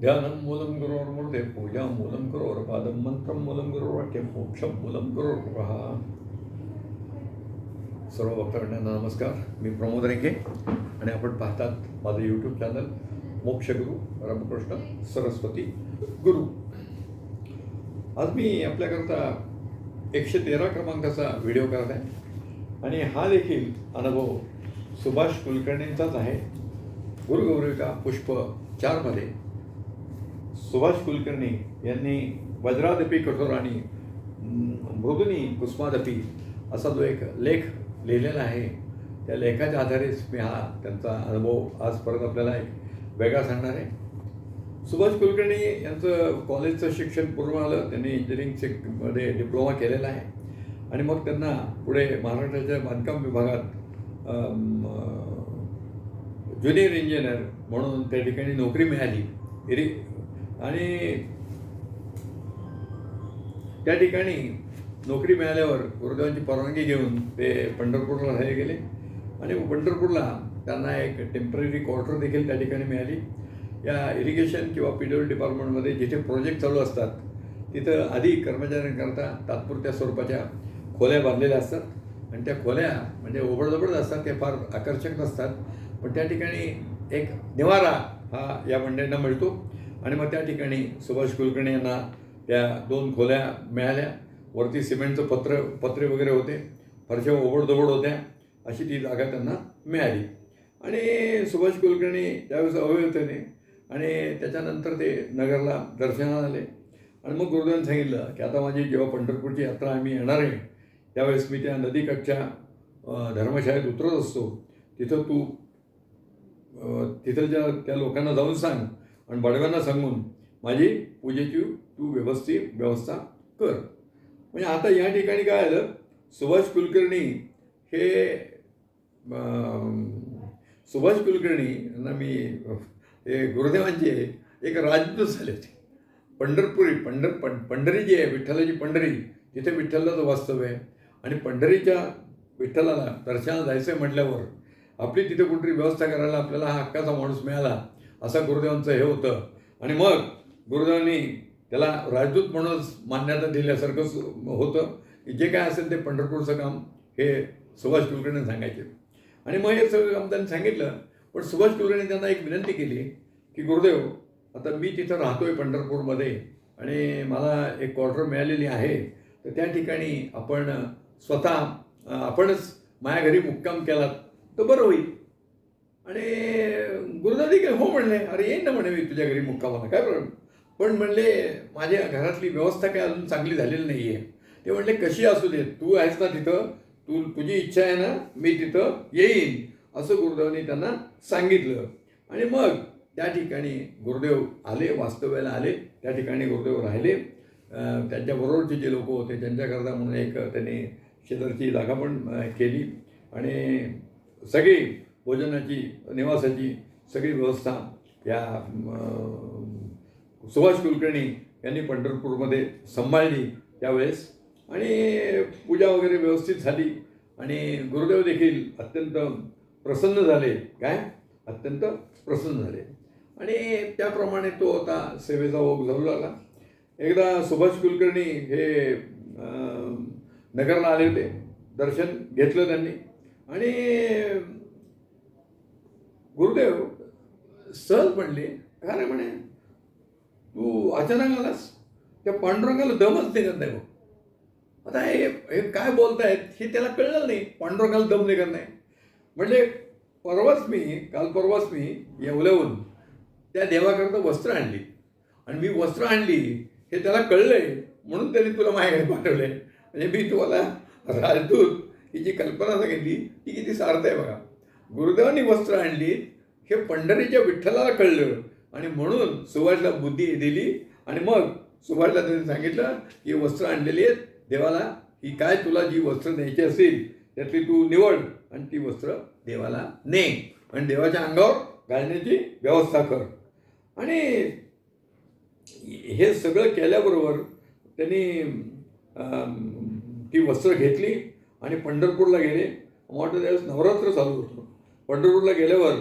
ध्यानं मूलं गुरोर्मूर्ते पूजा मूलं गुरोर्पादं मंत्रं मूलं गुरुर्वाक्यं मोक्षं मूलं गुरुर्कृपः सर्व भक्तांना नमस्कार. मी प्रमोद रेंके आणि आपण पाहतात माझं यूट्यूब चॅनल मोक्षगुरू रामकृष्ण सरस्वती गुरु। आज मी आपल्याकरता एकशे तेरा क्रमांकाचा व्हिडिओ करत आहे आणि हा देखील अनुभव सुभाष कुलकर्णींचाच आहे. गुरुगौरिका पुष्प चारमध्ये सुभाष कुलकर्णी यांनी वज्रादपी कठोर आणि मृदुनी कुस्मादपी असा जो एक लेख लिहिलेला आहे त्या लेखाच्या आधारेच मी हा त्यांचा अनुभव आज परत आपल्याला एक वेगळा सांगणार आहे. सुभाष कुलकर्णी यांचं कॉलेजचं शिक्षण पूर्ण आलं त्यांनी इंजिनिअरिंगमध्ये डिप्लोमा केलेला आहे. आणि मग त्यांना पुढे महाराष्ट्राच्या बांधकाम विभागात ज्युनियर इंजिनियर म्हणून त्या ठिकाणी नोकरी मिळाली. इरि आणि त्या ठिकाणी नोकरी मिळाल्यावर गुरुदेवांची परवानगी घेऊन ते पंढरपूरला राहिले गेले. आणि पंढरपूरला त्यांना एक टेंपररी क्वार्टर देखील त्या ठिकाणी मिळाली. या इरिगेशन किंवा पी डब्ल्यू डिपार्टमेंटमध्ये जिथे प्रोजेक्ट चालू असतात तिथं आधी कर्मचाऱ्यांकरता तात्पुरत्या स्वरूपाच्या खोल्या बांधलेल्या असतात. आणि त्या खोल्या म्हणजे ओबडधोबड असतात ते फार आकर्षक नसतात. पण त्या ठिकाणी एक निवारा हा या मंडळींना मिळतो. आणि मग त्या ठिकाणी सुभाष कुलकर्णी यांना त्या दोन खोल्या मिळाल्या. वरती सिमेंटचं पत्र पत्रे वगैरे होते. फारशा ओबडधोबड होत्या. अशी ती जागा त्यांना मिळाली. आणि सुभाष कुलकर्णी त्यावेळेस अवयवतेने आणि त्याच्यानंतर ते नगरला दर्शनाला आले. आणि मग गुरुदेवांनी सांगितलं की आता माझी जेव्हा पंढरपूरची यात्रा आम्ही येणार आहे त्यावेळेस मी त्या नदीकाठच्या धर्मशाळेत उतरत असतो. तिथं तू तिथं ज्या त्या लोकांना जाऊन सांग. आणि बडव्यांना सांगून माझी पूजेची तू व्यवस्थित व्यवस्था कर. म्हणजे आता या ठिकाणी काय आलं सुभाष कुलकर्णी हे सुभाष कुलकर्णी यांना मी हे गुरुदेवांचे एक राजदूत झाले होते. पंढरपुरी पंढर पं पंढरी जी आहे विठ्ठलाची पंढरी तिथे विठ्ठलाचं वास्तव्य आहे. आणि पंढरीच्या विठ्ठलाला दर्शनाला जायचं आहे म्हटल्यावर आपली तिथे कुठेतरी व्यवस्था करायला आपल्याला हा हक्काचा माणूस मिळाला. असं गुरुदेवांचं हे होतं. आणि मग गुरुदेवांनी त्याला राजदूत म्हणूनच मान्यता दिल्यासारखं होतं. की जे काय असेल ते पंढरपूरचं काम हे सुभाष कुलकर्णी सांगायचे. आणि मग हे सगळं काम त्यांनी सांगितलं. पण सुभाष कुलकर्णी त्यांना एक विनंती केली की गुरुदेव आता मी तिथं राहतोय पंढरपूरमध्ये आणि मला एक क्वार्टर मिळालेली आहे. तर त्या ठिकाणी आपण स्वतः आपणच माझ्या घरी मुक्काम केला तर बरं होईल. आणि गुरुदादी काय हो म्हणले अरे येईन ना म्हणे मी तुझ्या घरी मुक्कामाला. काय प्रॉब्लेम पण म्हणले माझ्या घरातली व्यवस्था काय अजून चांगली झालेली नाही आहे ते म्हणले कशी असू दे तू आहेस ना तिथं तू तुझी इच्छा आहे ना मी तिथं येईन. असं गुरुदेवाने त्यांना सांगितलं. आणि मग त्या ठिकाणी गुरुदेव आले वास्तव्याला आले त्या ठिकाणी गुरुदेव राहिले. त्यांच्याबरोबरचे जे लोक होते त्यांच्याकरता म्हणून एक त्यांनी शेजारची जागा पण केली. आणि सगळी भोजनाची निवासाची सगळी व्यवस्था या सुभाष कुलकर्णी यांनी पंढरपूरमध्ये सांभाळली त्यावेळेस. आणि पूजा वगैरे व्यवस्थित झाली. आणि गुरुदेव देखील अत्यंत प्रसन्न झाले. काय? अत्यंत प्रसन्न झाले. आणि त्याप्रमाणे तो आता सेवेचा ओघ जाऊ लागला. एकदा सुभाष कुलकर्णी हे नगरला आले होते. दर्शन घेतलं त्यांनी. आणि गुरुदेव सहज म्हणले का रे म्हणे तू अचानक आलास? त्या पांडुरंगाला दमच निघत नाही मग आता हे हे काय बोलतायत हे त्याला कळलं नाही. पांडुरंगाला दम निघत नाही. म्हणजे परवाच मी काल परवाच मी येवल्याहून त्या देवाकरता वस्त्र आणली. आणि मी वस्त्र आणली हे त्याला कळलंय म्हणून त्याने तुला माझ्याकडे पाठवलंय. म्हणजे मी तुम्हाला राजदूत ही जी कल्पना सांगितली ती किती सार्थ आहे बघा. गुरुदेवांनी वस्त्र आणली हे पंढरीच्या विठ्ठलाला कळलं. आणि म्हणून सुभाषला बुद्धी दिली. आणि मग सुभाषला त्यांनी सांगितलं की वस्त्र आणलेली आहेत. देवाला की काय तुला जी वस्त्र न्यायची असेल त्यातली तू निवड. आणि ती वस्त्र देवाला ने. आणि देवाच्या अंगावर घालण्याची व्यवस्था कर. आणि हे सगळं केल्याबरोबर त्यांनी ती वस्त्र घेतली आणि पंढरपूरला गेले. मोठं त्यावेळेस नवरात्र चालू होतं. पंढरपूरला गेल्यावर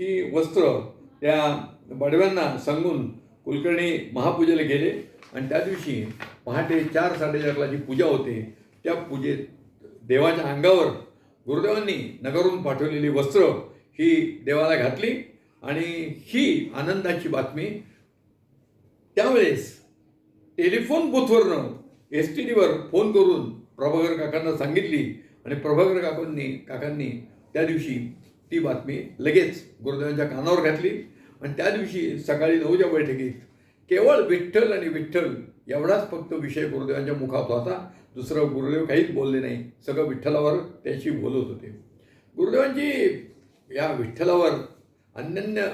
ही वस्त्र त्या बडव्यांना सांगून कुलकर्णी महापूजेला गेले. आणि त्या दिवशी पहाटे चार साडेचारला जी पूजा होते त्या पूजेत देवाच्या अंगावर गुरुदेवांनी नगरून पाठवलेली वस्त्र ही देवाला घातली. आणि ही आनंदाची बातमी त्यावेळेस टेलिफोन बुथवरनं एस टी डीवर फोन करून प्रभाकर काकांना सांगितली. आणि प्रभाकर काकांनी काकांनी त्या दिवशी ती बातमी लगेच गुरुदेवांच्या कानावर घातली. आणि त्या दिवशी सकाळी नऊच्या बैठकीत केवळ विठ्ठल आणि विठ्ठल एवढाच फक्त विषय गुरुदेवांच्या मुखात होता. दुसरं गुरुदेव काहीच बोलले नाही. सगळं विठ्ठलावर त्याशी बोलत होते. गुरुदेवांची या विठ्ठलावर अनन्य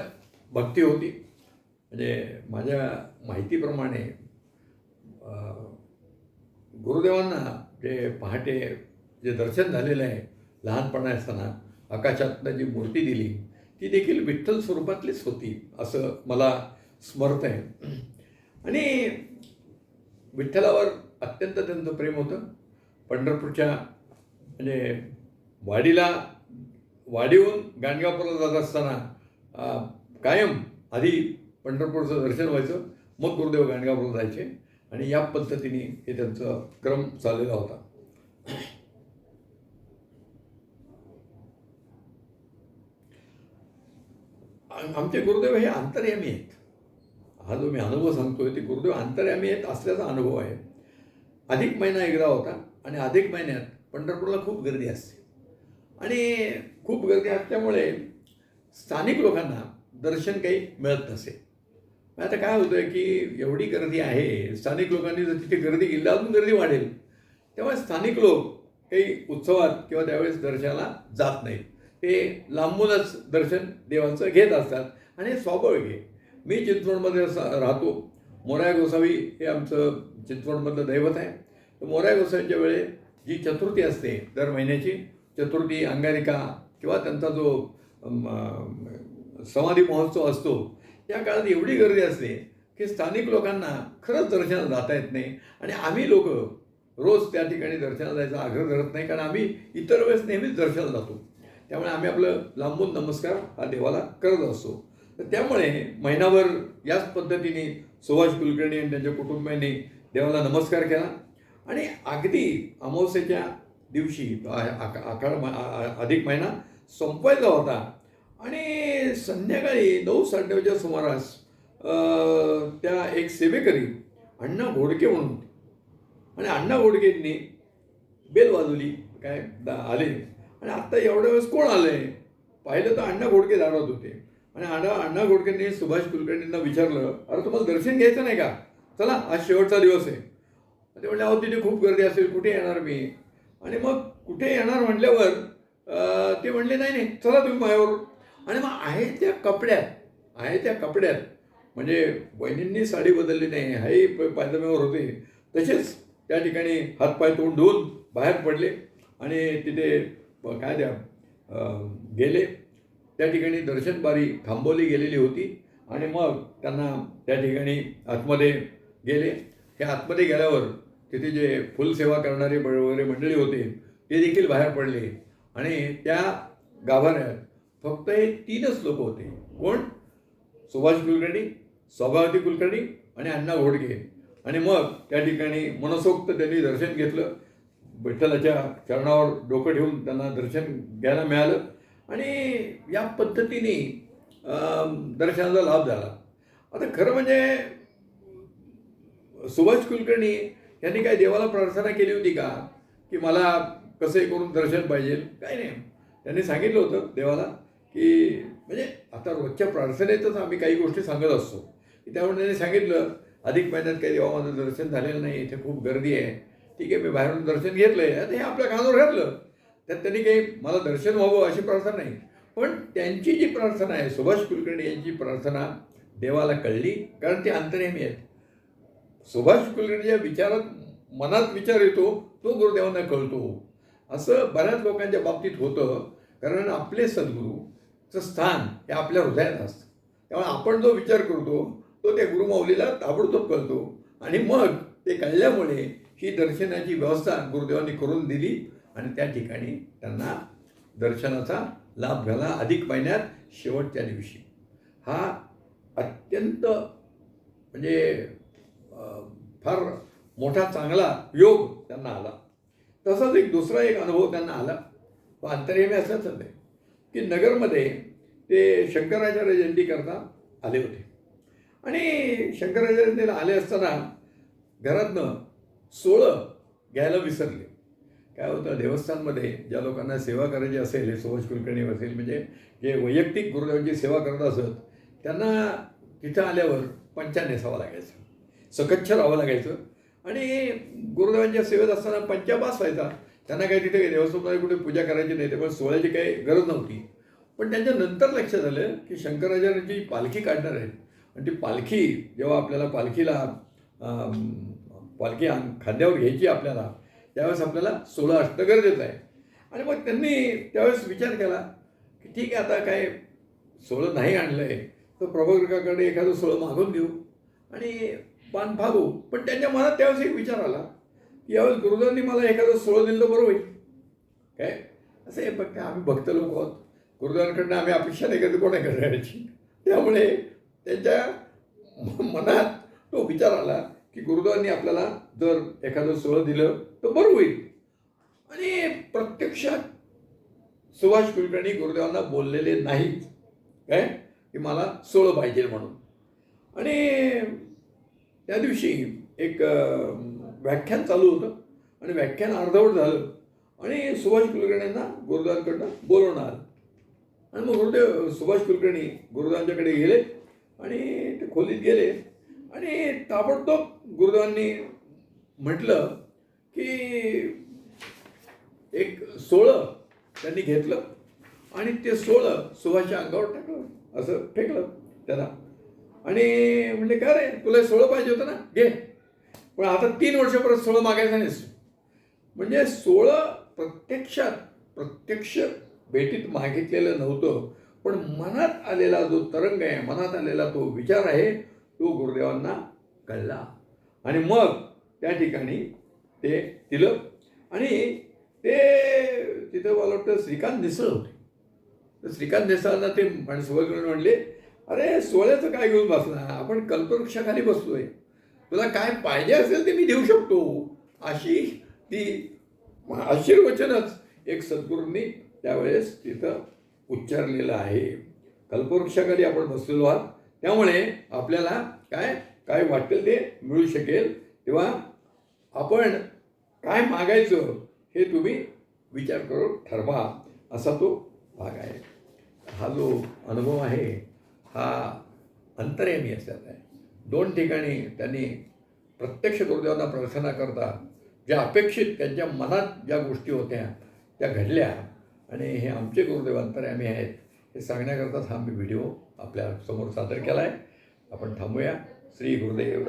भक्ती होती. म्हणजे माझ्या माहितीप्रमाणे गुरुदेवांना जे पहाटे जे दर्शन झालेलं आहे लहानपणा असताना आकाशातनं जी मूर्ती दिली ती देखील विठ्ठल स्वरूपातलीच होती असं मला स्मरत आहे. आणि विठ्ठलावर अत्यंत त्यांचं प्रेम होतं. पंढरपूरच्या म्हणजे वाडीला वाडीहून गाणगापूरला जात असताना कायम आधी पंढरपूरचं दर्शन व्हायचं मग गुरुदेव गाणगापूरला जायचे. आणि या पद्धतीने हे त्यांचं क्रम चाललेला होता. आमचे गुरुदेव हे अंतर्यामी आहेत. हा जो मी अनुभव सांगतोय ते गुरुदेव अंतर्यामी आहेत असल्याचा अनुभव आहे. अधिक महिना एकदा होता आणि अधिक महिन्यात पंढरपूरला खूप गर्दी असते. आणि खूप गर्दी असल्यामुळे स्थानिक लोकांना दर्शन काही मिळत नसे. मग आता काय होतं की एवढी गर्दी आहे स्थानिक लोकांनी जर तिथे गर्दी केली अजून गर्दी वाढेल. तेव्हा स्थानिक लोक काही उत्सवात किंवा त्यावेळेस दर्शनाला जात नाहीत. ते लांबूनच दर्शन देवांचं घेत असतात आणि स्वाभाविक आहे मी चिंचवडमध्ये राहतो. मोराया गोसावी हे आमचं चिंचवडमधलं दैवत आहे. तर मोराया गोसावीच्या वेळे जी चतुर्थी असते दर महिन्याची चतुर्थी अंगारिका किंवा त्यांचा जो समाधी महोत्सव असतो त्या काळात एवढी गर्दी असते की स्थानिक लोकांना खरंच दर्शनाला जाता येत नाही आणि आम्ही लोक रोज त्या ठिकाणी दर्शनाला जायचा आग्रह धरत नाही. कारण आम्ही इतर वेळेस नेहमीच दर्शनाला जातो. त्यामुळे आम्ही आपलं लांबून नमस्कार हा देवाला करत असतो. तर त्यामुळे महिनाभर याच पद्धतीने सुभाष कुलकर्णी आणि त्यांच्या कुटुंबियांनी देवाला नमस्कार केला. आणि अगदी अमावस्येच्या दिवशी आका- आखाड अधिक महिना संपवायचा होता. आणि संध्याकाळी नऊ साडेनऊच्या सुमारास त्या एक सेवेकरी अण्णा घोडके म्हणून आणि अण्णा घोडकेंनी बेल वाजवली. काय? आले. आणि आत्ता एवढ्या वेळेस कोण आलंय? पाहिलं तर अण्णा घोडके दारात होते. आणि अण्णा अण्णा घोडकेंनी सुभाष कुलकर्णींना विचारलं अरे तुम्हाला दर्शन घ्यायचं नाही का? चला आज शेवटचा दिवस आहे. ते म्हणले अहो तिथे खूप गर्दी असेल कुठे येणार मी? आणि मग कुठे येणार म्हटल्यावर ते म्हणले नाही नाही चला तुम्ही माझ्यावर आणि मग आहे त्या कपड्यात आहे त्या कपड्यात म्हणजे बहिणींनी साडी बदलली नाही हाही प- होते. तसेच त्या ठिकाणी हातपाय तोंड धुवून बाहेर पडले आणि तिथे काय द्या गेले. त्या ठिकाणी दर्शनबारी थांबवली गेलेली होती आणि मग त्यांना त्या ठिकाणी आतमध्ये गेले. त्या आतमध्ये गेल्यावर तिथे जे फुलसेवा करणारे वगैरे मंडळी होते ते देखील बाहेर पडले. आणि त्या गाभाऱ्यात फक्त हे तीनच लोक होते. कोण? सुभाष कुलकर्णी सौभावती कुलकर्णी आणि अण्णा घोडके आणि मग त्या ठिकाणी मनसोक्त त्यांनी दर्शन घेतलं. विठ्ठलाच्या चरणावर डोकं ठेवून त्यांना दर्शन घ्यायला मिळालं. आणि या पद्धतीने दर्शनाचा लाभ झाला. आता खरं म्हणजे सुभाष कुलकर्णी यांनी काय देवाला प्रार्थना केली होती का? की मला कसंही करून दर्शन पाहिजे? काय नाही. त्यांनी सांगितलं होतं देवाला की म्हणजे आता रोजच्या प्रार्थनेतच आम्ही काही गोष्टी सांगत असतो. त्यामुळे त्यांनी सांगितलं अधिक महिन्यात काही देवा माझं दर्शन झालेलं नाही इथे खूप गर्दी आहे. ठीक आहे मी बाहेरून दर्शन घेतलं आहे आणि हे आपल्या कानावर घातलं. त्यात त्यांनी काही मला दर्शन व्हावं अशी प्रार्थना नाही. पण त्यांची जी प्रार्थना आहे सुभाष कुलकर्णी यांची प्रार्थना देवाला कळली कारण ते अंतर्यामी आहेत. सुभाष कुलकर्णीच्या विचारात मनात विचार येतो तो गुरुदेवांना कळतो. असं बऱ्याच लोकांच्या बाबतीत होतं कारण आपले सद्गुरूचं स्थान हे आपल्या हृदयात असतं. त्यामुळे आपण जो विचार करतो तो त्या गुरुमाऊलीला ताबडतोब कळतो. आणि मग ते कळल्यामुळे ही दर्शनाची व्यवस्था गुरुदेवांनी करून दिली आणि त्या ठिकाणी त्यांना दर्शनाचा लाभ झाला अधिक महिन्यात शेवटच्या दिवशी. हा अत्यंत म्हणजे फार मोठा चांगला योग त्यांना आला. तसाच एक दुसरा एक अनुभव त्यांना आला. तो अंतर्यामी असंच नाही की नगरमध्ये ते शंकराचार्य जयंती करता आले होते. आणि शंकराचार्य आले असताना घरातनं सोळं घ्यायला विसरले. काय होतं देवस्थानमध्ये ज्या लोकांना सेवा करायची असेल हे सुभाष कुलकर्णी असेल म्हणजे जे वैयक्तिक गुरुदेवांची सेवा करत असत त्यांना तिथं आल्यावर पंचा नेसावं लागायचं. सकच्छ राहावं लागायचं. आणि गुरुदेवांच्या सेवेत असताना पंचाबास व्हायचा. त्यांना काही तिथे देवस्थानामध्ये कुठे पूजा करायची नाही त्यामुळे सोहळ्याची काही गरज नव्हती. पण त्यांच्या नंतर लक्षात आलं की शंकराचार्यांची पालखी काढणार आहेत. आणि ती पालखी जेव्हा आपल्याला पालखीला पालखी अंग- खांद्यावर घ्यायची आपल्याला. त्यावेळेस आपल्याला सोळं असणं गरजेचं आहे. आणि मग त्यांनी त्यावेळेस विचार केला की ठीक आहे आता काय सोळं नाही आणलं आहे तर प्रभाकरकाकडे एखादं सोळं मागून घेऊ आणि पान भागू पण त्यांच्या मनात त्यावेळेस एक विचार आला की यावेळेस गुरुदांनी मला एखादं सोळं दिलं तर बरं होईल. काय? असं आहे पण काय आम्ही भक्त लोक आहोत. गुरुदांकडनं आम्ही अपेक्षा नाही करतो कोणा करायची त्यामुळे त्यांच्या मनात तो विचार आला की गुरुदेवांनी आपल्याला जर एखादं सोहळं दिलं तर बरं होईल. आणि प्रत्यक्षात सुभाष कुलकर्णी गुरुदेवांना बोललेले नाहीत काय? की मला सोळं पाहिजे म्हणून. आणि त्या दिवशी एक व्याख्यान चालू होतं आणि व्याख्यान अर्धवट झालं. आणि सुभाष कुलकर्णींना गुरुदेवांकडनं बोलवणं आलं. आणि मग गुरुदेव सुभाष कुलकर्णी गुरुदेवांच्याकडे गेले आणि ते खोलीत गेले. आणि ताबडतोब गुरुदेवांनी म्हटलं की एक सोळं त्यांनी घेतलं आणि ते सोळं सुभाषच्या अंगावर टाकलं असं फेकलं त्याला. आणि म्हणजे काय रे तुला सोळं पाहिजे होतं ना? घे. पण आता तीन वर्ष परत सोळं मागायचं नाहीस. म्हणजे सोळं प्रत्यक्षात प्रत्यक्ष भेटीत मागितलेलं नव्हतं पण मनात आलेला जो तरंग आहे मनात आलेला तो विचार आहे तो गुरुदेवांना कळला. आणि मग त्या ठिकाणी ते दिलं आणि ते तिथं मला वाटतं श्रीकांत निसळ होते. तर श्रीकांत निसळांना ते सुभाषकडे म्हणले अरे सोहळ्याचं काय घेऊन बसला? आपण कल्पवृक्षाखाली बसतोय तुला काय पाहिजे असेल ते मी देऊ शकतो. अशी ती आशीर्वचनच एक सद्गुरूंनी त्यावेळेस तिथं उच्चारलेलं आहे. कल्पवृक्षाखाली आपण बसलेलो आहात. त्यामुळे आपल्याला काय काय वाटेल ते मिळू शकेल. तेव्हा आपण काय मागायचं हे तुम्ही विचार करून ठरवा. असा तो भाग आहे. हा जो अनुभव आहे हा अंतर्यामी असल्याचा आहे. दोन ठिकाणी त्यांनी प्रत्यक्ष गुरुदेवांना प्रार्थना करता ज्या अपेक्षित त्यांच्या मनात ज्या गोष्टी होत्या त्या घडल्या. आणि हे आमचे गुरुदेव अंतर्यामी आहेत हे सांगण्याकरताच हा मी व्हिडिओ आपल्यासमोर सादर केला आहे आपण थांबूया. श्री गुरुदेव